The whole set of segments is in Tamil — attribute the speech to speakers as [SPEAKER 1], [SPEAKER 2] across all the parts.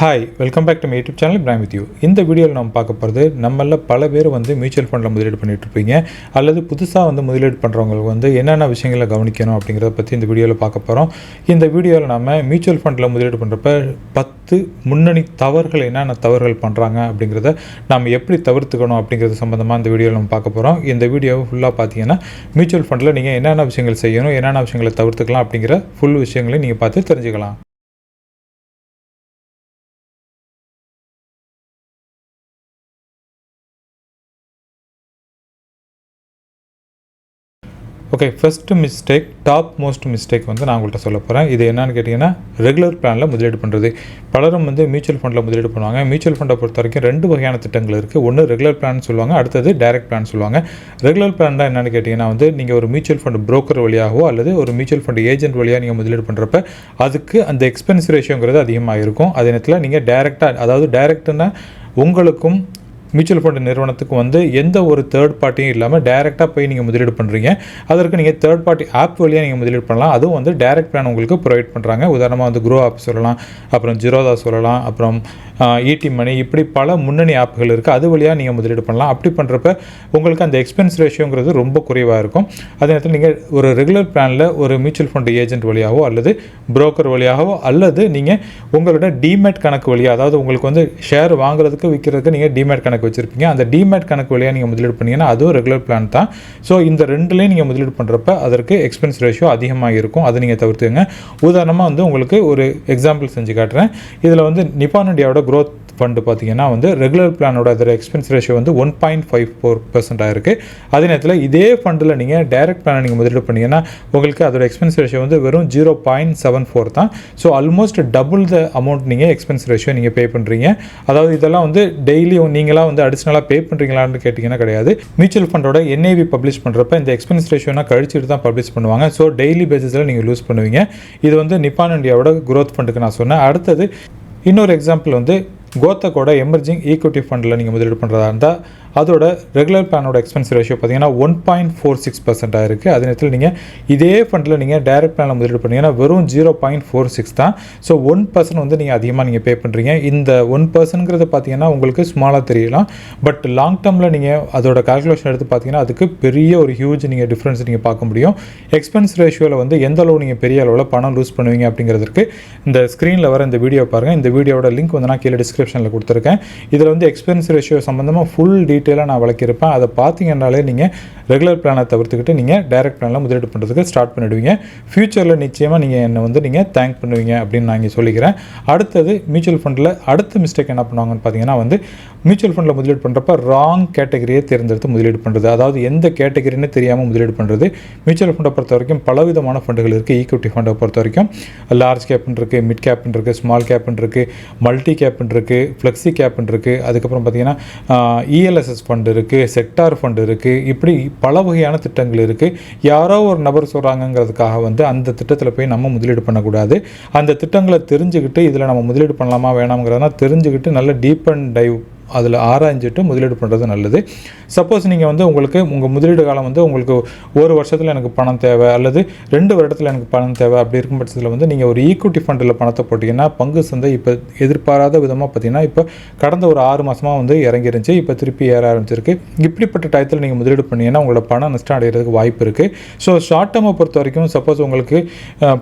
[SPEAKER 1] Hi welcome back to my YouTube channel from with you இந்த வீடியோவில் நம்ம பார்க்க போகிறது நம்மள பல பேர் வந்து மியூச்சுவல் ஃபண்டில் முதலீடு பண்ணிகிட்ருப்பீங்க இருப்பீங்க. அல்லது புதுசாக வந்து முதலீடு பண்ணுறவங்களுக்கு வந்து என்னென்ன விஷயங்களை கவனிக்கணும் அப்படிங்கிறத பற்றி இந்த வீடியோவில் பார்க்க போகிறோம் இந்த வீடியோவில் நம்ம மியூச்சுவல் ஃபண்டில் முதலீடு பண்ணுறப்ப பத்து முன்னணி தவறுகள் என்னென்ன தவறுகள் பண்ணுறாங்க அப்படிங்கிறத நம்ம எப்படி தவிர்த்துக்கணும் அப்படிங்கிறது சம்மந்தமாக இந்த வீடியோவில் நம்ம பார்க்க போகிறோம் இந்த வீடியோவை ஃபுல்லாக பார்த்தீங்கன்னா மியூச்சுவல் ஃபண்டில் நீங்கள் என்னென்ன விஷயங்கள் செய்யணும் என்னென்ன விஷயங்களை தவிர்த்துக்கலாம் அப்படிங்கிற ஃபுல் விஷயங்களையும் நீங்கள் பார்த்து தெரிஞ்சுக்கலாம். Okay first mistake top most mistake வந்து நான் உங்கள்கிட்ட சொல்ல போகிறேன் இது என்னன்னு கேட்டிங்கன்னா ரெகுலர் பிளானில் முதலீடு பண்ணுறது பலரும் வந்து மியூச்சுவல் ஃபண்டில் முதலீடு பண்ணுவாங்க. மியூச்சுவல் ஃபண்டை பொறுத்த வரைக்கும் ரெண்டு வகையான திட்டங்கள் இருக்குது ஒன்று ரெகுலர் பிளான் சொல்லுவாங்க அடுத்தது டைரக்ட் பிளான் சொல்லுவாங்க. ரெகுலர் பிளான் தான் என்னென்னு கேட்டிங்கன்னா வந்து நீங்கள் ஒரு மியூச்சுவல் ஃபண்ட் புரோக்கர் வழியாகவோ அல்லது ஒரு மியூச்சுவல் ஃபண்ட் ஏஜென்ட் வழியாக நீங்கள் முதலீடு பண்ணுறப்ப அதுக்கு அந்த எக்ஸ்பென்ஸ் ரேஷியோங்கிறது அதிகமாக இருக்கும் அதே நேரத்தில் நீங்கள் டைரெக்டாக அதாவது டைரக்ட்னா உங்களுக்கும் மியூச்சுவல் ஃபண்ட் நிறுவனத்துக்கு வந்து எந்த ஒரு தேர்ட் பார்ட்டியும் இல்லாமல் டேரெக்டாக போய் நீங்கள் முதலீடு பண்ணுறீங்க அதற்கு நீங்கள் தேர்ட் பார்ட்டி ஆப் வழியாக நீங்கள் முதலீடு பண்ணலாம். அதுவும் வந்து டேரெக்ட் பிளான் உங்களுக்கு ப்ரொவைட் பண்ணுறாங்க உதாரணமாக வந்து குரோ ஆப் சொல்லலாம். அப்புறம் ஜிரோதா சொல்லலாம். அப்புறம் இடி மணி இப்படி பல முன்னணி ஆப்புகள் இருக்குது அது வழியாக நீங்கள் முதலீடு பண்ணலாம். அப்படி பண்ணுறப்ப உங்களுக்கு அந்த எக்ஸ்பென்ஸ் ரேஷியோங்கிறது ரொம்ப குறைவாக இருக்கும். அதே நேரத்தில் நீங்கள் ஒரு ரெகுலர் பிளானில் ஒரு மியூச்சுவல் ஃபண்ட் ஏஜென்ட் வழியாகவோ அல்லது புரோக்கர் வழியாகவோ அல்லது நீங்கள் உங்களோட டிமேட் கணக்கு வழியாக அதாவது உங்களுக்கு வந்து ஷேர் வாங்குறதுக்கு விற்கிறதுக்கு நீங்கள் டிமேட் கணக்கு வச்சுருப்பீங்க. அந்த டிமேட் கணக்கு வழியாக நீங்கள் முதலீடு பண்ணீங்கன்னா அதுவும் ரெகுலர் பிளான் தான். ஸோ இந்த ரெண்டுலேயும் நீங்கள் முதலீடு பண்ணுறப்ப அதற்கு எக்ஸ்பென்ஸ் ரேஷியோ அதிகமாக இருக்கும். அதை நீங்கள் தவிர்த்துங்க உதாரணமாக வந்து உங்களுக்கு ஒரு எக்ஸாம்பிள் செஞ்சு காட்டுறேன். இதில் வந்து நிப்பான் இண்டியாவோட க்ரோத் ஃபண்டு பார்த்தீங்கன்னா வந்து ரெகுலர் பிளானோட அதோட எக்ஸ்பென்ஸ் ரேஷியோ வந்து one point five four percent ஆயிருக்கு. அதே நேரத்தில் இதே ஃபண்டில் நீங்கள் டைரக்ட் பிளானை நீங்கள் முதலீடு பண்ணீங்கன்னா உங்களுக்கு அதோட எக்ஸ்பென்ஸ் ரேஷியோ வந்து வெறும் ஜீரோ பாயிண்ட் செவன் ஃபோர் தான். So almost double the amount நீங்கள் எக்ஸ்பென்ஸ் ரேஷியோ நீங்கள் பே பண்ணுறீங்க அதாவது இதெல்லாம் வந்து டெய்லி நீங்களாக வந்து அடிஷ்னலாக பே பண்ணுறீங்களான்னு கேட்டிங்கன்னா கிடையாது. மியூச்சுவல் ஃபண்டோட என்ஏவி பப்ளிஷ் பண்ணுறப்ப இந்த எக்ஸ்பென்ஸ் ரேஷியோனா கழிச்சிட்டு தான் பப்ளிஷ் பண்ணுவாங்க. ஸோ டெய்லி பேசிஸில் நீங்கள் லூஸ் பண்ணுவீங்க. இது வந்து நிப்பான் இந்தியாவோட குரோத் ஃபண்டுக்கு நான் சொன்னேன். அடுத்தது இன்னொரு எக்ஸாம்பிள் வந்து கோத்தக்கோட எமர்ஜிங் ஈக்விட்டி ஃபண்டில் நீங்கள் முதலீடு பண்ணுறதா இருந்தால் அதோட ரெகுலர் பிளானோட எக்ஸ்பென்ஸ் ரேஷியோ பார்த்தீங்கன்னா ஒன் பாயிண்ட் ஃபோர் சிக்ஸ் பர்சென்ட்டாக இருக்குது அதே நேரத்தில் நீங்கள் இதே ஃபண்டில் நீங்கள் டைரக்ட் பிளானில் முதலீடு பண்ணீங்கன்னா வெறும் ஜீரோ பாயிண்ட் ஃபோர் சிக்ஸ் தான். ஸோ ஒன் பர்சன்ட் வந்து நீங்கள் அதிகமாக நீங்கள் பே பண்ணுறீங்க இந்த ஒன் பர்சன்ட்ங்கிறது பார்த்தீங்கன்னா உங்களுக்கு ஸ்மாலாக தெரியலாம். பட் லாங் டேர்மில் நீங்கள் அதோட கால்குலேஷன் எடுத்து பார்த்தீங்கன்னா அதுக்கு பெரிய ஒரு ஹியூஜ் நீங்கள் டிஃப்ரென்ஸ் நீங்கள் பார்க்க முடியும். எக்ஸ்பென்ஸ் ரேஷியோவில் வந்து எந்த அளவு நீங்கள் பெரிய அளவில் பணம் லூஸ் பண்ணுவீங்க அப்படிங்கிறதுக்கு இந்த ஸ்க்ரீனில் வர இந்த வீடியோ பாருங்கள் இந்த வீடியோட லிங்க் வந்து நான் கீழே டிஸ்கிரிப்ஷனில் கொடுத்துருக்கேன். இதில் வந்து எக்ஸ்பென்ஸ் ரேஷியோ சம்மந்தமாக ஃபுல் டீட்டெயிலாக நான் விளக்கியிருப்பேன். அதை பார்த்தீங்கன்னாலே நீங்கள் ரெகுலர் பிளானை தவிர்த்துக்கிட்டு நீங்கள் டைரக்ட் பிளானில் முதலீடு பண்ணுறதுக்கு ஸ்டார்ட் பண்ணிடுவீங்க. ஃப்யூச்சரில் நிச்சயமாக நீங்கள் என்னை வந்து நீங்கள் தேங்க் பண்ணுவீங்க அப்படின்னு நான் இங்கே சொல்லிக்கிறேன். அடுத்தது மியூச்சுவல் ஃபண்டில் அடுத்த மிஸ்டேக் என்ன பண்ணுவாங்கன்னு பார்த்தீங்கன்னா வந்து மியூச்சுவல் ஃபண்டில் முதலீடு பண்ணுறப்ப ராங் கேட்டகரியை தேர்ந்தெடுத்து முதலீடு பண்ணுறது அதாவது எந்த கேட்டகரின்னு தெரியாமல் முதலீடு பண்ணுறது மியூச்சுவல் ஃபண்டை பொறுத்த வரைக்கும் பலவிதமான ஃபண்டுகள் இருக்குது ஈக்விட்டி ஃபண்டை பொறுத்த வரைக்கும் லார்ஜ் கேப்னு இருக்குது மிட் கேப்னு இருக்குது ஸ்மால் கேப்னு இருக்குது மல்டி கேப்னு இருக்குது ஃப்ளெக்ஸி கேப்னு இருக்குது அதுக்கப்புறம் பார்த்தீங்கன்னா இஎல்எஸ் ஆர்எஸ்எஸ் ஃபண்டு இருக்குது செக்டார் ஃபண்டு இருக்குது இப்படி பல வகையான திட்டங்கள் இருக்குது யாரோ ஒரு நபர் சொல்கிறாங்கங்கிறதுக்காக வந்து அந்த திட்டத்தில் போய் நம்ம முதலீடு பண்ணக்கூடாது. அந்த திட்டங்களை தெரிஞ்சுக்கிட்டு இதில் நம்ம முதலீடு பண்ணலாமா வேணாம்ங்கிறதெல்லாம் தெரிஞ்சுக்கிட்டு நல்ல டீப் அண்ட் டைவ் அதில் ஆராய்ஞ்சிட்டு முதலீடு பண்ணுறது நல்லது. சப்போஸ் நீங்கள் வந்து உங்களுக்கு உங்கள் முதலீடு காலம் வந்து உங்களுக்கு ஒரு வருஷத்தில் எனக்கு பணம் தேவை அல்லது ரெண்டு வருடத்தில் எனக்கு பணம் தேவை அப்படி இருக்கும் பட்சத்தில் வந்து நீங்கள் ஒரு ஈக்விட்டி ஃபண்டில் பணத்தை போட்டிங்கன்னா பங்கு சந்தை இப்போ எதிர்பாராத விதமாக பார்த்தீங்கன்னா இப்போ கடந்த ஒரு ஆறு மாதமாக வந்து இறங்கிருந்துச்சு இப்போ திருப்பி ஏற ஆரம்பிச்சிருக்கு. இப்படிப்பட்ட டயத்தில் நீங்கள் முதலீடு பண்ணீங்கன்னா உங்களோட பணம் நஷ்டம் அடைகிறதுக்கு வாய்ப்பு இருக்குது ஸோ ஷார்ட் டேர்மை பொறுத்த வரைக்கும் சப்போஸ் உங்களுக்கு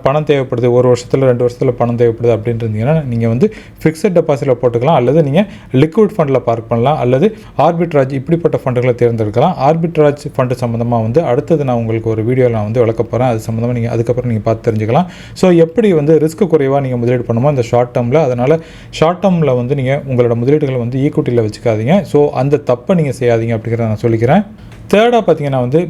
[SPEAKER 1] பணம் தேவைப்படுது ஒரு வருஷத்தில் ரெண்டு வருஷத்தில் பணம் தேவைப்படுது அப்படின்னு இருந்தீங்கன்னா நீங்கள் வந்து ஃபிக்ஸட் டெபாசிட்டில் போட்டுக்கலாம் அல்லது நீங்கள் லிக்விட் ஃபண்டில் பார்க் பண்ணலாம். அல்லது ஆர்பிட்ராஜ் இப்படிப்பட்ட ஃபண்டுகளை தேர்ந்தெடுக்கலாம். ஆர்பிட்ராஜ் ஃபண்டு சம்மந்தமாக வந்து அடுத்தது நான் உங்களுக்கு ஒரு வீடியோவில் நான் வந்து விளக்க போகிறேன் அது சம்மந்தமாக நீங்கள் அதுக்கப்புறம் நீங்கள் பார்த்து தெரிஞ்சுக்கலாம். ஸோ எப்படி வந்து ரிஸ்க் குறைவாக நீங்கள் முதலீடு பண்ணுமோ இந்த ஷார்ட் டேர்மில் அதனால் ஷார்ட் டேர்மில் வந்து நீங்கள் உங்களோட முதலீடுகளை வந்து ஈக்குவிட்டியில் வச்சுக்காதீங்க. ஸோ அந்த தப்பை நீங்கள் செய்யாதீங்க அப்படிங்கிறத நான் சொல்லிக்கிறேன். தேர்டாக பார்த்தீங்கன்னா வந்து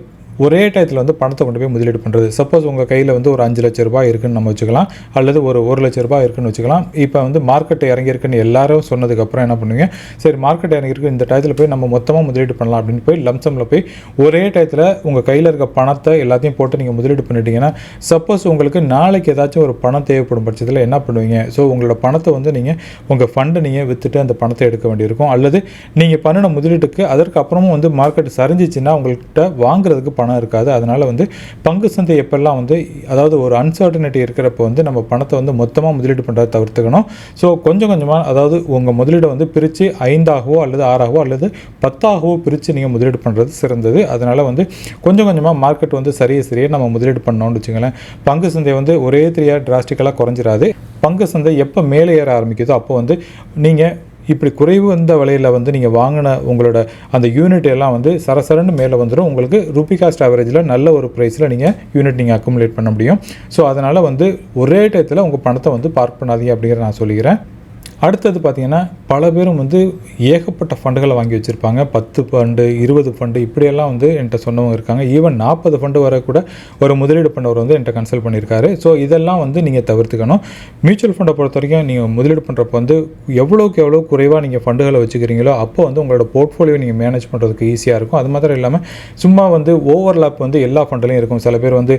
[SPEAKER 1] ஒரே டயத்தில் வந்து பணத்தை கொண்டு போய் முதலீடு பண்ணுறது சப்போஸ் உங்கள் கையில் வந்து ஒரு அஞ்சு லட்ச ரூபாய் இருக்குன்னு நம்ம வச்சுக்கலாம். அல்லது ஒரு ஒரு லட்ச ரூபாய் இருக்குன்னு வச்சுக்கலாம். இப்போ வந்து மார்க்கெட் இறங்கியிருக்குன்னு எல்லாரும் சொன்னதுக்கப்புறம் என்ன பண்ணுவீங்க? சரி மார்க்கெட் இறங்கியிருக்கு. இந்த டயத்தில் போய் நம்ம மொத்தமாக முதலீடு பண்ணலாம் அப்படின்னு போய் லம்சமில் போய் ஒரே டயத்தில் உங்கள் கையில் இருக்க பணத்தை எல்லாத்தையும் போட்டு நீங்கள் முதலீடு பண்ணிட்டீங்கன்னா சப்போஸ் உங்களுக்கு நாளைக்கு ஏதாச்சும் ஒரு பணம் தேவைப்படும் பட்சத்தில் என்ன பண்ணுவீங்க? ஸோ உங்களோட பணத்தை வந்து நீங்கள் உங்கள் ஃபண்டை நீங்கள் விற்றுட்டு அந்த பணத்தை எடுக்க வேண்டியிருக்கும். அல்லது நீங்கள் பண்ணின முதலீட்டுக்கு அதற்கு அப்புறமும் வந்து மார்க்கெட் சரிஞ்சிச்சின்னா உங்கள்கிட்ட வாங்குறதுக்கு பணம் பணம் இருக்காது. அதனால் வந்து பங்கு சந்தை எப்பெல்லாம் வந்து அதாவது ஒரு அன்சர்டனிட்டி இருக்கிறப்ப வந்து நம்ம பணத்தை வந்து மொத்தமாக முதலீடு பண்ணுறதை தவிர்த்துக்கணும். ஸோ கொஞ்சம் கொஞ்சமாக அதாவது உங்கள் முதலீடை வந்து பிரித்து ஐந்தாகவோ அல்லது ஆறாகவோ அல்லது பத்தாகவோ பிரித்து நீங்கள் முதலீடு பண்ணுறது சிறந்தது. அதனால் வந்து கொஞ்சம் கொஞ்சமாக மார்க்கெட் வந்து சரியே சரியே நம்ம முதலீடு பண்ணோம்னு வச்சுங்களேன் பங்கு சந்தை வந்து ஒரே தெரியாக டிராஸ்டிக்கலாக குறைஞ்சிராது. பங்கு சந்தை எப்போ மேலே ஏற ஆரம்பிக்குதோ அப்போ வந்து நீங்கள் இப்படி குறைவு வந்த விலையில் வந்து நீங்கள் வாங்கின உங்களோட அந்த யூனிட் எல்லாம் வந்து சரசரன்னு மேலே வந்துடும் உங்களுக்கு ரூபி காஸ்ட் ஆவரேஜில் நல்ல ஒரு ப்ரைஸில் நீங்கள் யூனிட் நீங்கள் அக்குமுலேட் பண்ண முடியும். ஸோ அதனால் வந்து ஒரே டயத்தில் உங்கள் பணத்தை வந்து பார்க் பண்ணாதீங்க அப்படிங்கிற நான் சொல்லிக்கிறேன். அடுத்தது பார்த்தீங்கன்னா பல பேரும் வந்து ஏகப்பட்ட ஃபண்டுகளை வாங்கி வச்சுருப்பாங்க. பத்து ஃபண்டு இருபது ஃபண்டு இப்படியெல்லாம் வந்து என்கிட்ட சொன்னவங்க இருக்காங்க. ஈவன் நாற்பது ஃபண்டு வரை கூட ஒரு முதலீடு பண்ணவர் வந்து என்கிட்ட கன்சல்ட் பண்ணியிருக்காரு. ஸோ இதெல்லாம் வந்து நீங்கள் தவிர்த்துக்கணும். மியூச்சுவல் ஃபண்டை பொறுத்த வரைக்கும் நீங்கள் முதலீடு பண்ணுறப்ப வந்து எவ்வளோக்கு எவ்வளோ குறைவாக நீங்கள் ஃபண்டுகளை வச்சுக்கிறீங்களோ அப்போ வந்து உங்களோட போர்ட்ஃபோலியோ நீங்கள் மேனேஜ் பண்ணுறதுக்கு ஈஸியாக இருக்கும். அது மாத்திரம் இல்லாமல் சும்மா வந்து ஓவர்லாப் வந்து எல்லா ஃபண்டுலையும் இருக்கும். சில பேர் வந்து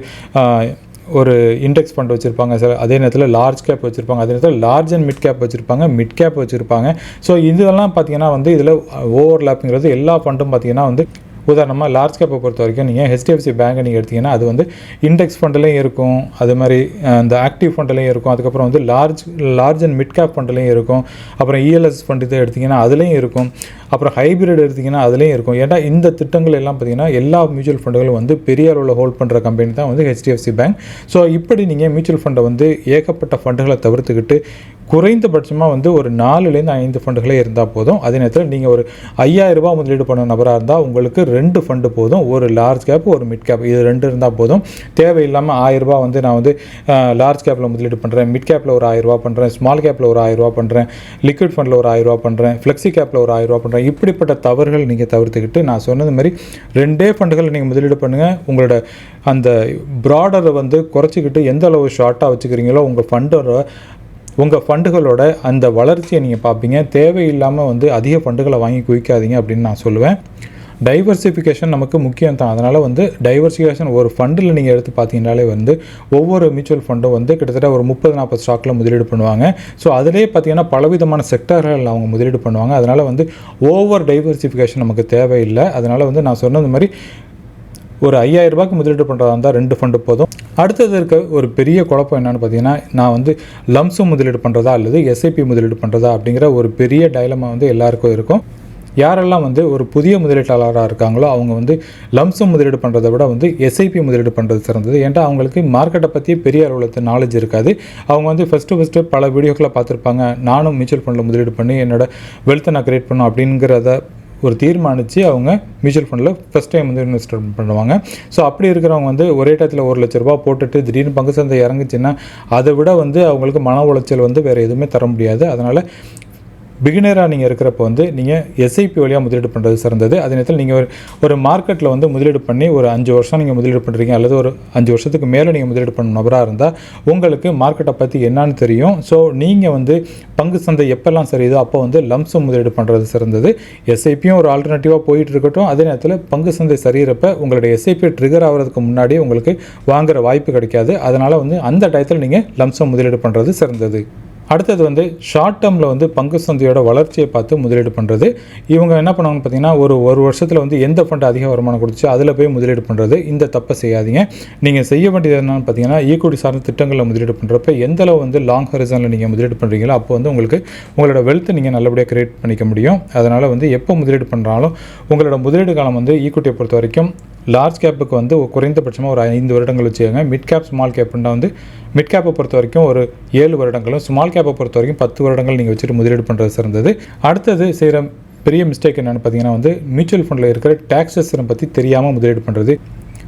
[SPEAKER 1] ஒரு இண்டெக்ஸ் ஃபண்ட் வச்சுருப்பாங்க சில அதே நேரத்தில் லார்ஜ் கேப் வச்சுருப்பாங்க அதே நேரத்தில் லார்ஜ் அண்ட் மிட் கேப் வச்சுருப்பாங்க மிட் கேப் வச்சுருப்பாங்க. ஸோ இதெல்லாம் பார்த்தீங்கன்னா வந்து இதில் ஓவர்லாப்புங்கிறது எல்லா ஃபண்டும் பார்த்தீங்கன்னா வந்து உதாரணமாக லார்ஜ் கேப்பை பொறுத்த வரைக்கும் நீங்கள் ஹெச்டிஎஃப்சி பேங்கை நீங்கள் எடுத்தீங்கன்னா அது வந்து இண்டெக்ஸ் ஃபண்ட்லேயும் இருக்கும். அது மாதிரி அந்த ஆக்டிவ் ஃபண்ட்லேயும் இருக்கும். அதுக்கப்புறம் வந்து large large and mid cap ஃபண்ட்லேயும் இருக்கும். அப்புறம் இஎல்எஸ் ஃபண்ட் இதை எடுத்திங்கன்னா அதுலேயும் இருக்கும். அப்புறம் ஹைபிரிட் எடுத்திங்கன்னா அதுலேயும் இருக்கும். ஏன்னா இந்த திட்டங்கள் எல்லாம் பார்த்தீங்கன்னா எல்லா மியூச்சுவல் ஃபண்டுகளும் வந்து பெரிய அளவில் ஹோல்ட் பண்ணுற கம்பெனி தான் வந்து ஹெச்டிஎஃப்சி பேங்க் ஸோ இப்படி நீங்கள் மியூச்சுவல் ஃபண்டை வந்து ஏகப்பட்ட ஃபண்டுகளை தவிர்த்துக்கிட்டு குறைந்தபட்சமாக வந்து ஒரு நாலுலேருந்து ஐந்து ஃபண்டுகளே இருந்தால் போதும். அதே நேரத்தில் நீங்கள் ஒரு ஐயாயிரம் ரூபாய் முதலீடு பண்ண நபராக இருந்தால் உங்களுக்கு ரெண்டு ஃபண்டு போதும். ஒரு லார்ஜ் கேப் ஒரு மிட் கேப் இது ரெண்டு இருந்தால் போதும். தேவையில்லாமல் ஆயிரரூபா வந்து நான் வந்து லார்ஜ் கேப்பில் முதலீடு பண்ணுறேன் மிட் கேப்பில் ஒரு ஆயிரம் ரூபாய் பண்ணுறேன் ஸ்மால் கேப்பில் ஒரு ஆயிரம் ரூபாய் பண்ணுறேன் லிக்விட் ஃபண்டில் ஒரு ஆயிரம் பண்ணுறேன் ஃப்ளெக்ஸி கேப்பில் ஒரு ஆயிரம் ரூபாய் பண்ணுறேன் இப்படிப்பட்ட தவறுகள் நீங்கள் தவிர்த்துக்கிட்டு நான் சொன்னது மாதிரி ரெண்டே ஃபண்டுகளை நீங்கள் முதலீடு பண்ணுங்கள் உங்களோட அந்த ப்ராடரை வந்து குறைச்சிக்கிட்டு எந்த அளவு ஷார்ட்டாக வச்சுக்கிறீங்களோ உங்கள் ஃபண்டோட உங்கள் ஃபண்டுகளோட அந்த வளர்ச்சியை நீங்கள் பார்ப்பீங்க. தேவையில்லாமல் வந்து அதிக ஃபண்டுகளை வாங்கி குவிக்காதீங்க அப்படின்னு நான் சொல்லுவேன். டைவர்சிஃபிகேஷன் நமக்கு முக்கியம் தான். அதனால் வந்து டைவர்சிஃபிகேஷன் ஒரு ஃபண்டில் நீங்கள் எடுத்து பார்த்தீங்கனாலே வந்து ஒவ்வொரு மியூச்சுவல் ஃபண்டும் வந்து கிட்டத்தட்ட ஒரு முப்பது நாற்பது ஸ்டாக்கில் முதலீடு பண்ணுவாங்க. ஸோ அதிலே பார்த்தீங்கன்னா பலவிதமான செக்டர்கள் அவங்க முதலீடு பண்ணுவாங்க. அதனால் வந்து ஓவர் டைவர்சிஃபிகேஷன் நமக்கு தேவையில்லை. அதனால் வந்து நான் சொன்னது மாதிரி ஒரு ஐயாயிரம் ரூபாய்க்கு முதலீடு பண்ணுறதா இருந்தால் ரெண்டு ஃபண்டு போதும். அடுத்தது இருக்க ஒரு பெரிய குழப்பம் என்னென்னு பார்த்தீங்கன்னா நான் வந்து லம்சம் முதலீடு பண்ணுறதா அல்லது எஸ்ஐபி முதலீடு பண்ணுறதா அப்படிங்கிற ஒரு பெரிய டைலமா வந்து எல்லாருக்கும் இருக்கும். யாரெல்லாம் வந்து ஒரு புதிய முதலீட்டாளராக இருக்காங்களோ அவங்க வந்து லம்சம் முதலீடு பண்ணுறதை விட வந்து எஸ்ஐபி முதலீடு பண்ணுறது சிறந்தது. ஏன்டா அவங்களுக்கு மார்க்கெட்டை பற்றி பெரிய அளவில் நாலேஜ் இருக்காது. அவங்க வந்து ஃபஸ்ட்டு ஃபஸ்ட்டு பல வீடியோக்களை பார்த்துருப்பாங்க. நானும் மியூச்சுவல் ஃபண்டில் முதலீடு பண்ணி என்னோட வெல்த்தை நான் கிரியேட் பண்ணும் அப்படிங்கிறத ஒரு தீர்மானித்து அவங்க மியூச்சுவல் ஃபண்டில் ஃபஸ்ட் டைம் வந்து இன்வெஸ்ட்மெண்ட் பண்ணுவாங்க. ஸோ அப்படி இருக்கிறவங்க வந்து ஒரே டயத்தில் ஒரு லட்ச ரூபா போட்டுட்டு திடீர்னு பங்கு சந்தை இறங்குச்சுன்னா அதை விட வந்து அவங்களுக்கு மன உளைச்சல் வந்து வேறு எதுவுமே தர முடியாது. அதனால் பிகினராக நீங்கள் இருக்கிறப்ப வந்து நீங்கள் எஸ்ஐபி வழியாக முதலீடு பண்ணுறது சிறந்தது. அதே நேரத்தில் நீங்கள் ஒரு ஒரு மார்க்கெட்டில் வந்து முதலீடு பண்ணி ஒரு அஞ்சு வருஷம் நீங்கள் முதலீடு பண்ணுறீங்க அல்லது ஒரு அஞ்சு வருஷத்துக்கு மேலே நீங்கள் முதலீடு பண்ண நபராக இருந்தால் உங்களுக்கு மார்க்கெட்டை பற்றி என்னன்னு தெரியும். ஸோ நீங்கள் வந்து பங்கு சந்தை எப்பெல்லாம் சரியுதோ அப்போ வந்து லம்சம் முதலீடு பண்ணுறது சிறந்தது. எஸ்ஐபியும் ஒரு ஆல்டர்னேட்டிவாக போயிட்டு இருக்கட்டும். அதே நேரத்தில் பங்கு சந்தை சரியிறப்ப உங்களுடைய எஸ்ஐபி ட்ரிகர் ஆகிறதுக்கு முன்னாடி உங்களுக்கு வாங்குகிற வாய்ப்பு கிடைக்காது. அதனால் வந்து அந்த டயத்தில் நீங்கள் லம்சம் முதலீடு பண்ணுறது சிறந்தது. அடுத்தது வந்து ஷார்ட் டேர்மில் வந்து பங்கு சந்தையோட வளர்ச்சியை பார்த்து முதலீடு பண்ணுறது இவங்க என்ன பண்ணுவாங்கன்னு பார்த்தீங்கன்னா ஒரு ஒரு வருஷத்தில் வந்து எந்த ஃபண்ட் அதிக வருமானம் கொடுத்துச்சு அதில் போய் முதலீடு பண்ணுறது இந்த தப்பை செய்யாதீங்க. நீங்கள் செய்ய வேண்டியது என்னன்னு பார்த்தீங்கன்னா ஈக்குவிட்டி சார்ந்த திட்டங்களில் முதலீடு பண்ணுறப்ப எந்த அளவு வந்து லாங் ஹரிசனில் நீங்கள் முதலீடு பண்ணுறீங்களோ அப்போ வந்து உங்களுக்கு உங்களோட வெல்த்தை நீங்கள் நல்லபடியாக கிரியேட் பண்ணிக்க முடியும். அதனால் வந்து எப்போ முதலீடு பண்ணுறாலும் உங்களோட முதலீடு காலம் வந்து ஈக்குவிட்டியை பொறுத்த வரைக்கும் லார்ஜ் கேப்புக்கு வந்து குறைந்தபட்சமாக ஒரு ஐந்து வருடங்கள் வச்சுக்கோங்க. மிட் கேப் ஸ்மால் கேப்னா வந்து மிட் கேப்பை பொறுத்த வரைக்கும் ஒரு ஏழு வருடங்களும் ஸ்மால் கேப்பை பொறுத்த வரைக்கும் பத்து வருடங்கள் நீங்கள் வச்சுட்டு முதலீடு பண்ணுறது சிறந்தது. அடுத்தது செய்கிற பெரிய மிஸ்டேக் என்னென்னு பார்த்தீங்கன்னா வந்து மியூச்சுவல் ஃபண்டில் இருக்கிற டேக்ஸஸ் பற்றி தெரியாமல் முதலீடு பண்ணுறது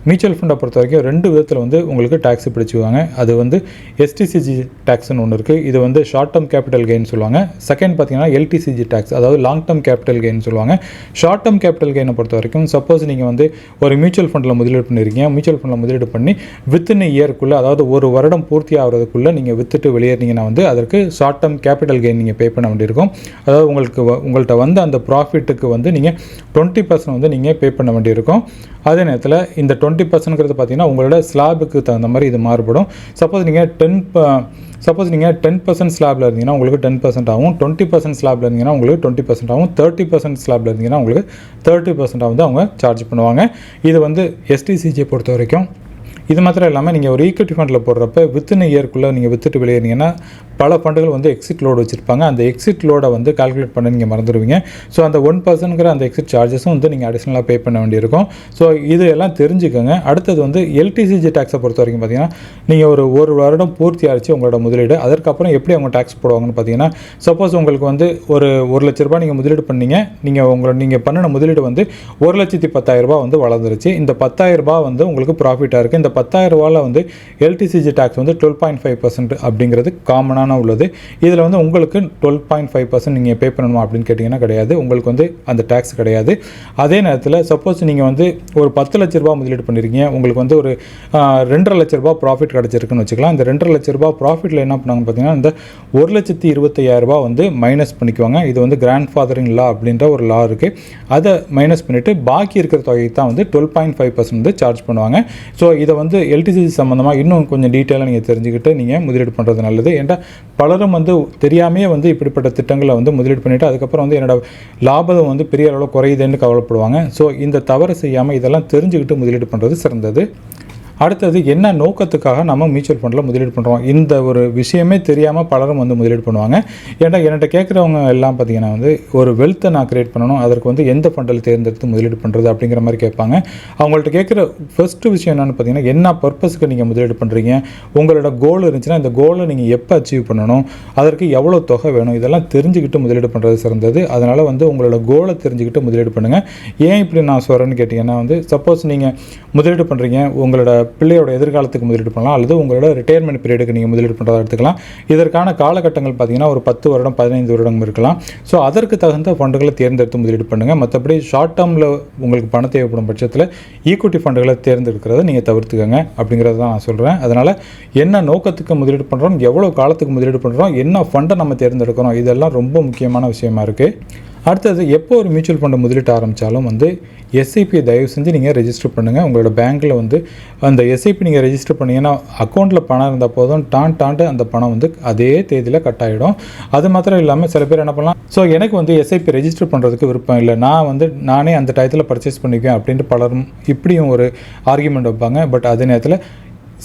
[SPEAKER 1] மியூச்சுவல் ஃபண்டை பொறுத்த வரைக்கும் ரெண்டு விதத்தில் வந்து உங்களுக்கு டேக்ஸ் பிடிச்சுவாங்க அது வந்து எஸ்டிசிஜி டேக்ஸ்னு ஒன்று இருக்குது இது வந்து ஷார்ட் டேர்ம் கேபிட்டல் கெயின் சொல்லுவாங்க. செகண்ட் பார்த்தீங்கன்னா எல்டிசிஜி டேக்ஸ் அதாவது லாங் டேர்ம் கேபிட்டல் கெயின் சொல்லுவாங்க. ஷார்ட் டேர்ம் கேபிட்டல் கெயினை பொறுத்த வரைக்கும் சப்போஸ் நீங்கள் வந்து ஒரு மியூச்சுவல் ஃபண்டில் முதலீடு பண்ணியிருக்கீங்க மியூச்சுவல் ஃபண்டில் முதலீடு பண்ணி வித்தின் இயர்க்குள்ளே அதாவது ஒரு வருடம் பூர்த்தி ஆகிறதுக்குள்ளே நீங்கள் வித்துட்டு வெளியேறினீங்கன்னா வந்து அதற்கு ஷார்ட் டேர்ம் கேபிட்டல் கெயின் நீங்கள் பே பண்ண வேண்டியிருக்கும். அதாவது உங்களுக்கு வ- உங்கள்கிட்ட வந்து அந்த ப்ராஃபிட்டுக்கு வந்து நீங்கள் டுவெண்ட்டி பர்சன்ட் வந்து நீங்கள் பே பண்ண வேண்டியிருக்கும். அதே நேரத்தில் இந்த டுவெண்ட்டி டுவெண்ட்டி பர்சன்ட்ங்கிறது பார்த்தீங்கன்னா உங்களோட ஸ்லாபுக்கு தகுந்த மாதிரி இது மாறுபடும். சப்போஸ் நீங்கள் டென் சப்போஸ் நீங்கள் டென் பர்சன்ட் ஸ்லாபில் இருந்தீங்கன்னா உங்களுக்கு டென் பர்சன்ட் ஆகும். டுவெண்ட்டி பர்சன்ட் ஸ்லாபில் இருந்தீங்கன்னா உங்களுக்கு டுவெண்ட்டி பர்சன்ட் ஆகும். தேர்ட்டி பர்சன்ட் ஸ்லாபில் இருந்தீங்கன்னா உங்களுக்கு தேர்ட்டி பர்சன்ட் வந்து அவங்க சார்ஜ் பண்ணுவாங்க. இது வந்து எஸ்டிசிஜியை பொறுத்த வரைக்கும் இது மாத்திரம் இல்லாமல் நீங்கள் ஒரு ஈக்விட்டி ஃபண்டில் போடுறப்ப வித்தின் இயர்க்குள்ளே நீங்கள் வித்துட்டு வெளியேறீங்கன்னா பல ஃபண்டுகள் வந்து எக்ஸிட் லோடு வச்சுருப்பாங்க. அந்த எக்ஸிட் லோடை வந்து கால்குலேட் பண்ண நீங்கள் மறந்துடுவீங்க. ஸோ அந்த ஒன் பர்சன்ட்ங்கிற அந்த எக்ஸிட் சார்ஜஸும் வந்து நீங்கள் அடிஷ்னலாக பே பண்ண வேண்டியிருக்கும். ஸோ இது எல்லாம் தெரிஞ்சுக்கோங்க. அடுத்தது வந்து எல்டிசிஜி டேக்ஸை பொறுத்த வரைக்கும் பார்த்தீங்கன்னா நீங்கள் ஒரு ஒரு வருடம் பூர்த்தி ஆச்சு உங்களோட முதலீடு. அதற்கப்புறம் எப்படி அவங்க டேக்ஸ் போடுவாங்கன்னு பார்த்தீங்கன்னா சப்போஸ் உங்களுக்கு வந்து ஒரு ஒரு லட்ச ரூபாய் நீங்கள் முதலீடு பண்ணீங்க. நீங்கள் உங்களை நீங்கள் பண்ணின முதலீடு வந்து ஒரு லட்சத்தி பத்தாயிரரூபா வந்து வளர்ந்துருச்சு. இந்த பத்தாயிரம் ரூபாய் வந்து உங்களுக்கு ப்ராஃபிட்டாக இருக்குது இந்த பத்தாயிரம் ரூபாயில் வந்து எல்டிசிஜி டேக்ஸ் வந்து டுவெல் பாயிண்ட் ஃபைவ் பர்சன்ட் அப்படிங்கிறது காமனான உள்ளது. இதில் வந்து உங்களுக்கு டுவெல் பாயிண்ட் ஃபைவ் பர்சன்ட் நீங்கள் பே பண்ணணுமா அப்படின்னு கேட்டிங்கன்னா கிடையாது. உங்களுக்கு வந்து அந்த டேக்ஸ் கிடையாது. அதே நேரத்தில் சப்போஸ் நீங்கள் வந்து ஒரு பத்து லட்ச ரூபா முதலீடு பண்ணியிருக்கீங்க உங்களுக்கு வந்து ஒரு ரெண்டரை லட்ச ரூபா ப்ராஃபிட் கிடச்சிருக்குன்னு வச்சுக்கலாம். இந்த ரெண்டரை லட்ச ரூபா ப்ராஃபிட்டில் என்ன பண்ணாங்க பார்த்தீங்கன்னா இந்த ஒரு லட்சத்தி இருபத்தையாயிரம் வந்து மைனஸ் பண்ணிக்குவாங்க. இது வந்து கிராண்ட் ஃபாதரிங் லா அப்படின்ற ஒரு லா இருக்குது அதை மைனஸ் பண்ணிவிட்டு பாக்கி இருக்கிற தொகையை தான் வந்து டுவெல் பாயிண்ட் ஃபைவ் பர்சன்ட் வந்து சார்ஜ் பண்ணுவாங்க. ஸோ இதை வந்து எல்டிசிசி சம்மந்தமாக இன்னும் கொஞ்சம் டீட்டெயிலாக நீங்கள் தெரிஞ்சுக்கிட்டு நீங்கள் முதலீடு பண்ணுறது நல்லது. ஏன்டா பலரும் வந்து தெரியாமையே வந்து இப்படிப்பட்ட திட்டங்களை வந்து முதலீடு பண்ணிவிட்டு அதுக்கப்புறம் வந்து என்னோட லாபம் வந்து பெரிய அளவில் குறையுதுன்னு கவலைப்படுவாங்க. ஸோ இந்த தவறு செய்யாமல் இதெல்லாம் தெரிஞ்சுக்கிட்டு முதலீடு பண்ணுறது சிறந்தது. அடுத்தது என்ன நோக்கத்துக்காக நம்ம மியூச்சுவல் ஃபண்டில் முதலீடு பண்ணுறோம் இந்த ஒரு விஷயமே தெரியாமல் பலரும் வந்து முதலீடு பண்ணுவாங்க. ஏன்னா என்கிட்ட கேட்குறவங்க எல்லாம் பார்த்தீங்கன்னா வந்து ஒரு வெல்த்தை நான் கிரியேட் பண்ணணும் அதற்கு வந்து எந்த ஃபண்டில் தேர்ந்தெடுத்து முதலீடு பண்ணுறது அப்படிங்கிற மாதிரி கேட்பாங்க. அவங்கள்ட்ட கேட்குற ஃபஸ்ட்டு விஷயம் என்னென்னு பார்த்தீங்கன்னா என்ன பர்பஸ்க்கு நீங்கள் முதலீடு பண்ணுறீங்க உங்களோட கோல் இருந்துச்சுன்னா இந்த கோலை நீங்கள் எப்போ அச்சீவ் பண்ணணும்? அதற்கு எவ்வளோ தொகை வேணும்? இதெல்லாம் தெரிஞ்சுக்கிட்டு முதலீடு பண்ணுறது சிறந்தது. அதனால் வந்து உங்களோட கோலை தெரிஞ்சுக்கிட்டு முதலீடு பண்ணுங்கள் ஏன் இப்படி நான் சொல்கிறேன்னு கேட்டிங்கன்னா வந்து சப்போஸ் நீங்கள் முதலீடு பண்ணுறீங்க உங்களோட பிள்ளையோட எதிர்காலத்துக்கு முதலீடு பண்ணலாம் அல்லது உங்களோட ரிட்டையர்மெண்ட் பீரியடுக்கு நீங்கள் முதலீடு பண்ணுறதா எடுத்துக்கலாம். இதற்கான காலகட்டங்கள் பார்த்தீங்கன்னா ஒரு பத்து வருடம் பதினைந்து வருடம் இருக்கலாம். ஸோ அதற்கு தகுந்த ஃபண்டுகளை தேர்ந்தெடுத்து முதலீடு பண்ணுங்கள் மற்றபடி ஷார்ட் டேர்மில் உங்களுக்கு பணம் தேவைப்படும் பட்சத்தில் ஈக்விட்டி ஃபண்டுகளை தேர்ந்தெடுக்கிறத நீங்கள் தவிர்த்துக்கோங்க அப்படிங்கிறத தான் நான் சொல்கிறேன் அதனால் என்ன நோக்கத்துக்கு முதலீடு பண்ணுறோம் எவ்வளோ காலத்துக்கு முதலீடு பண்ணுறோம் என்ன ஃபண்டை நம்ம தேர்ந்தெடுக்கிறோம் இதெல்லாம் ரொம்ப முக்கியமான விஷயமா இருக்குது அடுத்தது எப்போ ஒரு மியூச்சுவல் ஃபண்டை முதலீட்டு ஆரம்பித்தாலும் வந்து எஸ்ஐபி தயவு செஞ்சு நீங்கள் ரெஜிஸ்டர் பண்ணுங்கள் உங்களோட பேங்க்கில் வந்து அந்த எஸ்ஐபி நீங்கள் ரெஜிஸ்டர் பண்ணீங்கன்னா அக்கௌண்ட்டில் பணம் இருந்தால் போதும். டான் டான்ட்டு அந்த பணம் வந்து அதே தேதியில் கட் ஆகிடும் அது மாத்திரம் இல்லாமல் சில பேர் என்ன பண்ணலாம்? ஸோ எனக்கு வந்து எஸ்ஐபி ரெஜிஸ்டர் பண்ணுறதுக்கு விருப்பம் இல்லை. நான் வந்து நானே அந்த டயத்தில் பர்ச்சேஸ் பண்ணிக்குவேன் அப்படின்ட்டு பலரும் இப்படியும் ஒரு ஆர்குமெண்ட் வைப்பாங்க. பட் அதே நேரத்தில்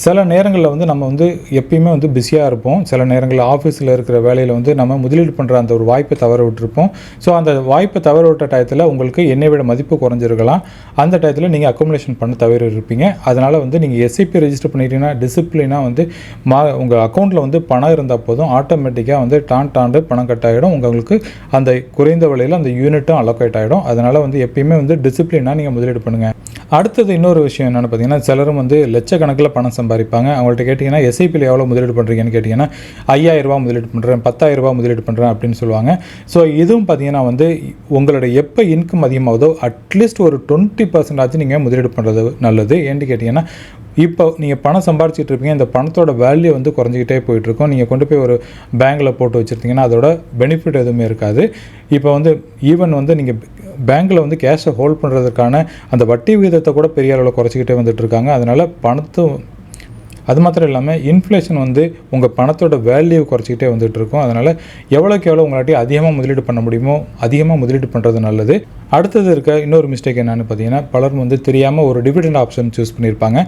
[SPEAKER 1] சில நேரங்களில் வந்து நம்ம வந்து எப்பயுமே வந்து பிஸியாக இருப்போம். சில நேரங்களில் ஆஃபீஸில் இருக்கிற வேலையில் வந்து நம்ம முதலீடு பண்ணுற அந்த ஒரு வாய்ப்பை தவற விட்டுருப்போம். ஸோ அந்த வாய்ப்பை தவற விட்ட டயத்தில் உங்களுக்கு என்னை விட மதிப்பு குறைஞ்சிருக்கலாம். அந்த டயத்தில் நீங்கள் அக்கோமடேஷன் பண்ண தவிர இருப்பீங்க. அதனால் வந்து நீங்கள் எஸ்ஐபி ரெஜிஸ்டர் பண்ணிட்டீங்கன்னா டிசிப்ளினாக வந்து மா உங்கள் அக்கௌண்ட்டில் வந்து பணம் இருந்தால் போதும். ஆட்டோமேட்டிக்காக வந்து டான் டாண்டு பணம் கட் ஆகிடும் உங்களுக்கு அந்த குறைந்த விலையில் அந்த யூனிட்டும் அலோகேட் ஆகிடும் அதனால் வந்து எப்பயுமே வந்து டிசிப்ளினாக நீங்கள் முதலீடு பண்ணுங்கள் அடுத்தது இன்னொரு விஷயம் என்னென்னு பார்த்தீங்கன்னா சிலரும் வந்து லட்சக்கணக்கில் பணம் சம்பாதிப்பாங்க. அவங்கள்ட்ட கேட்டிங்கன்னா எஸ்ஐபியில் எவ்வளோ முதலீடு பண்ணுறீங்கன்னு கேட்டிங்கன்னா ஐயாயிரம் முதலீடு பண்ணுறேன் பத்தாயிரம் ரூபா முதலீடு பண்ணுறேன் அப்படின்னு சொல்லுவாங்க. ஸோ இதுவும் பார்த்தீங்கன்னா வந்து உங்களோட எப்போ இன்கம் அதிகமாகுதோ அட்லீஸ்ட் ஒரு டுவெண்ட்டி பர்சன்ட் ஆச்சு நீங்கள் முதலீடு பண்ணுறது நல்லது. ஏன்னு கேட்டிங்கன்னா இப்போ நீங்கள் பணம் சம்பாரிச்சிட்டு இருப்பீங்க. இந்த பணத்தோட வேல்யூ வந்து குறைஞ்சிக்கிட்டே போயிட்டுருக்கும். நீங்கள் கொண்டு போய் ஒரு பேங்கில் போட்டு வச்சுருந்தீங்கன்னா அதோட பெனிஃபிட் எதுவுமே இருக்காது. இப்போ வந்து ஈவன் வந்து நீங்கள் பேங்க்கில் வந்து கேஷை ஹோல்ட் பண்ணுறதுக்கான அந்த வட்டி விகிதத்தை கூட பெரிய அளவில் குறைச்சிக்கிட்டே வந்துட்டு இருக்காங்க அதனால் பணத்தும் அது மாத்திரம் இல்லாமல் இன்ஃப்ளேஷன் வந்து உங்கள் பணத்தோட வேல்யூ குறைச்சிக்கிட்டே வந்துட்டு இருக்கும். அதனால் எவ்வளோக்கு எவ்வளோ உங்களாட்டி அதிகமாக முதலீடு பண்ண முடியுமோ அதிகமாக முதலீடு பண்ணுறது நல்லது. அடுத்தது இருக்க இன்னொரு மிஸ்டேக் என்னென்னு பார்த்தீங்கன்னா பலரும் வந்து தெரியாமல் ஒரு டிவிடெண்ட் ஆப்ஷன் சூஸ் பண்ணியிருப்பாங்க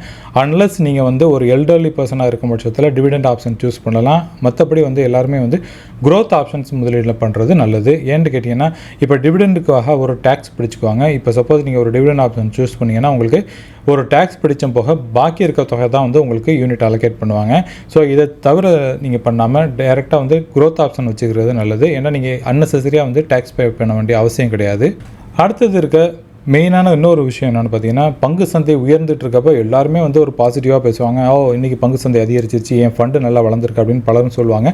[SPEAKER 1] அன்லஸ் நீங்கள் வந்து ஒரு எல்டர்லி பர்சனாக இருக்கும் பட்சத்தில் டிவிடெண்ட் ஆப்ஷன் சூஸ் பண்ணலாம். மற்றபடி வந்து எல்லாருமே வந்து க்ரோத் ஆப்ஷன்ஸ் முதலீடில் பண்ணுறது நல்லது. ஏன்னு கேட்டிங்கன்னா இப்போ டிவிடெண்டுக்காக ஒரு டேக்ஸ் பிடிச்சிக்குவாங்க. இப்போ சப்போஸ் நீங்கள் ஒரு டிவிடெண்ட் ஆப்ஷன் சூஸ் பண்ணிங்கன்னா உங்களுக்கு ஒரு டேக்ஸ் பிடிச்சம் போக பாக்கி இருக்க தொகை தான் வந்து உங்களுக்கு யூனிட் அலோகேட் பண்ணுவாங்க. ஸோ இதை தவிர நீங்கள் பண்ணாமல் டைரெக்டாக வந்து குரோத் ஆப்ஷன் வச்சுக்கிறது நல்லது. ஏன்னா நீங்கள் அன்னெசரியாக வந்து டேக்ஸ் பே பண்ண வேண்டிய அவசியம் கிடையாது. அடுத்தது இருக்க மெயினான இன்னொரு விஷயம் என்னென்னு பார்த்தீங்கன்னா பங்கு சந்தை உயர்ந்துட்டு இருக்கப்போ எல்லாருமே வந்து ஒரு பாசிட்டிவாக பேசுவாங்க. ஓ இன்றைக்கி பங்கு சந்தை அதிகரிச்சிருச்சு. என் ஃபண்டு நல்லா வளர்ந்துருக்கு அப்படின்னு பலரும் சொல்லுவாங்க.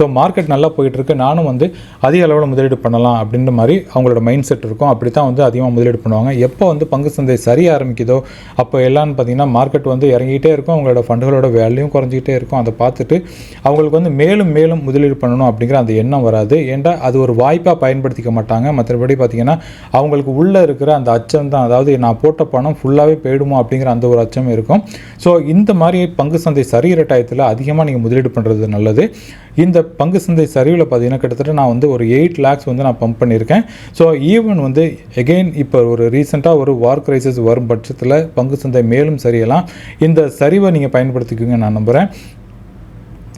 [SPEAKER 1] ஸோ மார்க்கெட் நல்லா போயிட்டுருக்கு. நானும் வந்து அதிக அளவில் முதலீடு பண்ணலாம் அப்படின்ற மாதிரி அவங்களோட மைண்ட் செட் இருக்கும். அப்படி தான் வந்து அதிகமாக முதலீடு பண்ணுவாங்க. எப்போ வந்து பங்கு சந்தை சரிய ஆரம்பிக்குதோ அப்போ எல்லாம்னு பார்த்தீங்கன்னா மார்க்கெட் வந்து இறங்கிட்டே இருக்கும். அவங்களோட ஃபண்டுகளோட வேல்யூம் குறைஞ்சிக்கிட்டே இருக்கும். அதை பார்த்துட்டு அவங்களுக்கு வந்து மேலும் மேலும் முதலீடு பண்ணணும் அப்படிங்கிற அந்த எண்ணம் வராது. ஏன்டா அது ஒரு வாய்ப்பாக பயன்படுத்திக்க மாட்டாங்க. மற்றபடி பார்த்தீங்கன்னா அவங்களுக்கு உள்ளே இருக்கிற அந்த அச்சம் தான் அதாவது நான் போட்ட பணம் ஃபுல்லாகவே போயிடுமோ அப்படிங்கிற அந்த ஒரு அச்சம் இருக்கும். ஸோ இந்த மாதிரி பங்கு சந்தை சரியிற டயத்தில் அதிகமாக நீங்கள் முதலீடு பண்ணுறது நல்லது. இந்த பங்கு சந்தை சரிவில் பார்த்தீங்கன்னா கிட்டத்தட்ட நான் வந்து ஒரு எயிட் லேக்ஸ் வந்து நான் பம்ப் பண்ணியிருக்கேன். ஸோ ஈவன் வந்து எகெயின் இப்போ ஒரு ரீசெண்டாக ஒரு வார் கிரைசிஸ் வரும் பட்சத்தில் பங்கு சந்தை மேலும் சரியலாம். இந்த சரிவை நீங்கள் பயன்படுத்திக்குங்க நான் நம்புகிறேன்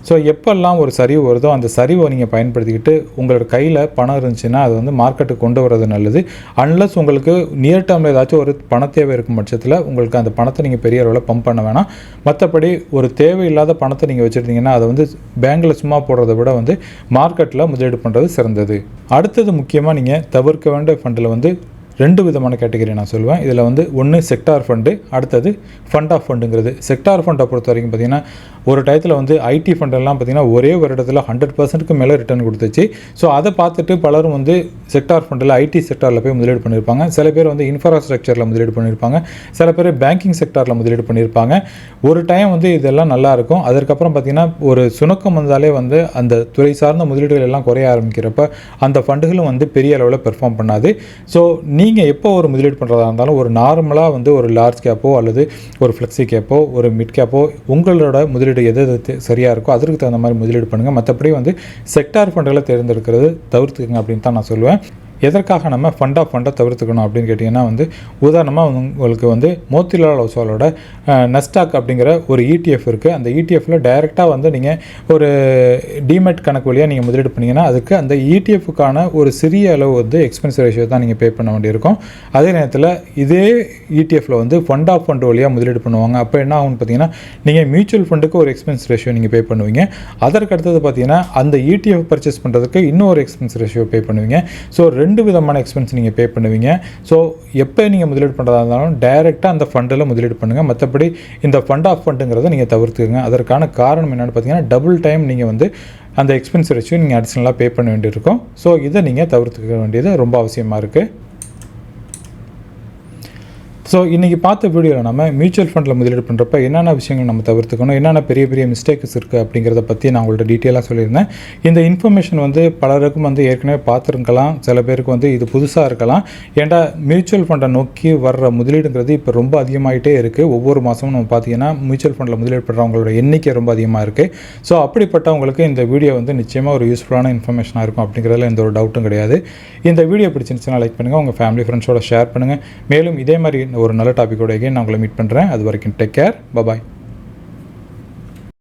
[SPEAKER 1] ஸோ எப்பெல்லாம் ஒரு சரிவு வருதோ அந்த சரிவை நீங்கள் பயன்படுத்திக்கிட்டு உங்களோட கையில் பணம் இருந்துச்சுன்னா அது வந்து மார்க்கெட்டுக்கு கொண்டு வர்றது நல்லது. அன்லஸ் உங்களுக்கு நியர் டேர்மில் ஏதாச்சும் ஒரு பண தேவை இருக்கும் பட்சத்தில் உங்களுக்கு அந்த பணத்தை நீங்கள் பெரிய அளவில் பம்ப் பண்ண வேணாம். மற்றபடி ஒரு தேவையில்லாத பணத்தை நீங்கள் வச்சுருந்தீங்கன்னா அதை வந்து பேங்க்கில் சும்மா போடுறத விட வந்து மார்க்கெட்டில் முதலீடு பண்ணுறது சிறந்தது. அடுத்தது முக்கியமாக நீங்கள் தவிர்க்க வேண்டிய ஃபண்டில் வந்து ரெண்டு விதமான கேட்டகரி நான் சொல்லுவேன் இதில் வந்து ஒன்று செக்டார் ஃபண்டு அடுத்தது ஃபண்ட் ஆஃப் ஃபண்டுங்கிறது செக்டார் ஃபண்டை பொறுத்த வரைக்கும் பார்த்தீங்கன்னா ஒரு டயத்தில் வந்து ஐடி ஃபண்டெல்லாம் பார்த்தீங்கன்னா ஒரே வருடத்தில் ஹண்ட்ரட் பர்சன்ட்டுக்கு மேலே ரிட்டர்ன் கொடுத்துச்சு. ஸோ அதை பார்த்துட்டு பலரும் வந்து செக்டார் ஃபண்டில் ஐடி செக்டாரில் போய் முதலீடு பண்ணியிருப்பாங்க சில பேர் வந்து இன்ஃப்ராஸ்ட்ரக்சரில் முதலீடு பண்ணியிருப்பாங்க சில பேர் பேங்கிங் செக்டாரில் முதலீடு பண்ணியிருப்பாங்க ஒரு டைம் வந்து இதெல்லாம் நல்லாயிருக்கும் அதுக்கப்புறம் அதற்கப்புறம் ஒரு சுணக்கம் வந்தாலே வந்து அந்த துறை சார்ந்த முதலீடுகள் எல்லாம் குறைய ஆரம்பிக்கிறப்ப அந்த ஃபண்டுகளும் வந்து பெரிய அளவில் பெர்ஃபார்ம் பண்ணாது. ஸோ நீங்கள் எப்போ ஒரு முதலீடு பண்ணுறதா இருந்தாலும் ஒரு நார்மலாக வந்து ஒரு லார்ஜ் கேப்போ அல்லது ஒரு ஃப்ளெக்ஸி கேப்போ ஒரு மிட் கேப்போ உங்களோட முதலீடு எது எது சரியாக இருக்கோ அதற்கு தகுந்த மாதிரி முதலீடு பண்ணுங்கள் மற்றபடி வந்து செக்டார் ஃபண்டுகளை தேர்ந்தெடுக்கிறது தவிர்த்துக்குங்க அப்படின்னு தான் நான் சொல்லுவேன். எதற்காக நம்ம ஃபண்ட் ஆஃப் ஃபண்டை தவிர்த்துக்கணும் அப்படின்னு கேட்டிங்கன்னா வந்து உதாரணமாக உங்களுக்கு வந்து மோத்திலால் ஒசாலோட நஸ்டாக் அப்படிங்கிற ஒரு இடிஎஃப் இருக்குது அந்த இடிஎஃப்பில் டைரெக்டாக வந்து நீங்கள் ஒரு டிமெட் கணக்கு வழியாக நீங்கள் முதலீடு பண்ணிங்கன்னா அதுக்கு அந்த இடிஎஃப்க்கான ஒரு சிறிய அளவு வந்து எக்ஸ்பென்ஸ் ரேஷியோ தான் நீங்கள் பே பண்ண வேண்டியிருக்கும். அதே நேரத்தில் இதே இடிஎஃப்பில் வந்து ஃபண்ட் ஆஃப் ஃபண்ட் வழியாக முதலீடு பண்ணுவாங்க. அப்போ என்ன ஆகும்னு பார்த்தீங்கன்னா நீங்கள் மியூச்சுவல் ஃபண்டுக்கு ஒரு எக்ஸ்பென்ஸ் ரேஷியோ நீங்கள் பே பண்ணுவீங்க. அதற்கு அடுத்தது பார்த்தீங்கன்னா அந்த இடிஎஃப் பர்ச்சேஸ் பண்ணுறதுக்கு இன்னொரு எக்ஸ்பென்ஸ் ரேஷியோ பே பண்ணுவீங்க. ஸோ ரெண்டு ரெண்டு விதமான எக்ஸ்பென்ஸ் நீங்கள் பே பண்ணுவீங்க. ஸோ எப்போ நீங்கள் முதலீடு பண்ணுறதா இருந்தாலும் டைரெக்டாக அந்த ஃபண்டில் முதலீடு பண்ணுங்கள் மற்றபடி இந்த ஃபண்ட் ஆஃப் ஃபண்டுங்கிறத நீங்கள் தவிர்த்துக்கோங்க. அதற்கான காரணம் என்னென்னு பார்த்தீங்கன்னா டபுள் டைம் நீங்கள் வந்து அந்த எக்ஸ்பென்ஸ் வச்சு நீங்கள் அடிஷ்னலாக பே பண்ண வேண்டியிருக்கும். ஸோ இதை நீங்கள் தவிர்த்துக்க வேண்டியது ரொம்ப அவசியமாக இருக்குது ஸோ இன்றைக்கி பார்த்த வீடியோவில் நம்ம மியூச்சுவல் ஃபண்டில் முதலீடு பண்ணுறப்ப என்னென்ன விஷயங்கள் நம்ம தவிர்த்துக்கணும் என்னென்ன பெரிய பெரிய மிஸ்டேக்ஸ் இருக்குது அப்படிங்கிறத பற்றி நான் உங்கள்ட்ட டீட்டெயிலாக சொல்லியிருந்தேன். இந்த இன்ஃபர்மேஷன் வந்து பலருக்கும் வந்து ஏற்கனவே பார்த்துருக்கலாம் சில பேருக்கு வந்து இது புதுசாக இருக்கலாம். ஏன்டா மியூச்சுவல் ஃபண்டை நோக்கி வர்ற முதலீடுங்கிறது இப்போ ரொம்ப அதிகமாகிட்டே இருக்குது ஒவ்வொரு மாதமும் நம்ம பார்த்தீங்கன்னா மியூச்சுவல் ஃபண்டில் முதலீடு பண்ணுறவங்களோட எண்ணிக்கை ரொம்ப அதிகமாக இருக்குது ஸோ அப்படிப்பட்டவங்களுக்கு இந்த வீடியோ வந்து நிச்சயமாக ஒரு யூஸ்ஃபுல்லான இன்ஃபர்மேஷனாக இருக்கும் அப்படிங்கிறதுல எந்த ஒரு டவுட்டும் கிடையாது. இந்த வீடியோ பிடிச்சிருந்துச்சுன்னா லைக் பண்ணுங்கள் உங்கள் ஃபேமிலி ஃப்ரெண்ட்ஸோட ஷேர் பண்ணுங்கள் மேலும் இதே மாதிரி ஒரு நல்ல டாப்பிக்கோட எகைன் நான் உங்களை மீட் பண்ணுறேன் அது வரைக்கும் டேக் கேர் பபாய்